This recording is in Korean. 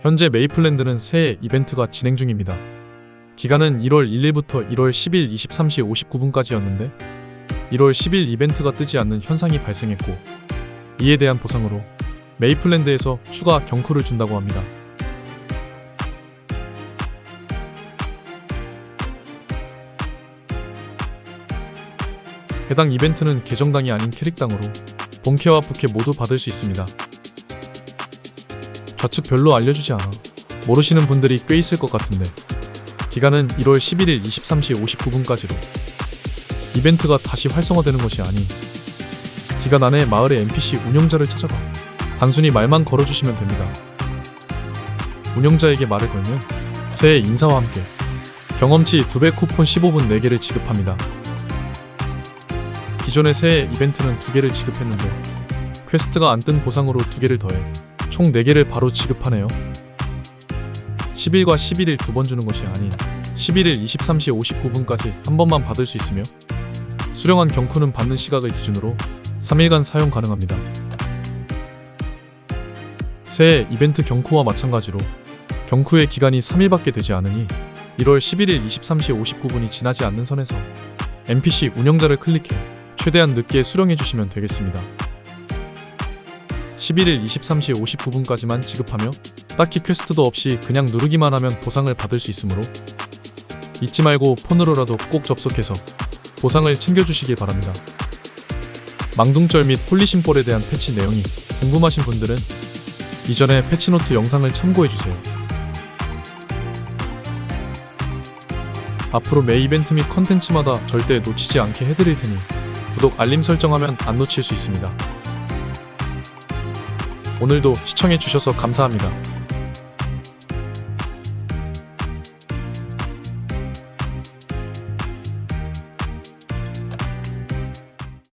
현재 메이플랜드는 새해 이벤트가 진행 중입니다. 기간은 1월 1일부터 1월 10일 23시 59분까지였는데 1월 10일 이벤트가 뜨지 않는 현상이 발생했고 이에 대한 보상으로 메이플랜드에서 추가 경쿠를 준다고 합니다. 해당 이벤트는 계정당이 아닌 캐릭당으로 본캐와 부캐 모두 받을 수 있습니다. 좌측 별로 알려주지 않아. 모르시는 분들이 꽤 있을 것 같은데. 기간은 1월 11일 23시 59분까지로. 이벤트가 다시 활성화되는 것이 아닌 기간 안에 마을의 NPC 운영자를 찾아가 단순히 말만 걸어주시면 됩니다. 운영자에게 말을 걸면 새해 인사와 함께 경험치 2배 쿠폰 15분 4개를 지급합니다. 기존의 새해 이벤트는 2개를 지급했는데 퀘스트가 안 뜬 보상으로 2개를 더해 총 4개를 바로 지급하네요. 10일과 11일 두 번 주는 것이 아닌 11일 23시 59분까지 한 번만 받을 수 있으며 수령한 경쿠는 받는 시각을 기준으로 3일간 사용 가능합니다. 새해 이벤트 경쿠와 마찬가지로 경쿠의 기간이 3일밖에 되지 않으니 1월 11일 23시 59분이 지나지 않는 선에서 NPC 운영자를 클릭해 최대한 늦게 수령해 주시면 되겠습니다. 11일 23시 59분까지만 지급하며 딱히 퀘스트도 없이 그냥 누르기만 하면 보상을 받을 수 있으므로 잊지 말고 폰으로라도 꼭 접속해서 보상을 챙겨주시길 바랍니다. 망둥절 및 폴리심볼에 대한 패치 내용이 궁금하신 분들은 이전에 패치노트 영상을 참고해주세요. 앞으로 매 이벤트 및 컨텐츠마다 절대 놓치지 않게 해드릴 테니 구독 알림 설정하면 안 놓칠 수 있습니다. 오늘도 시청해주셔서 감사합니다.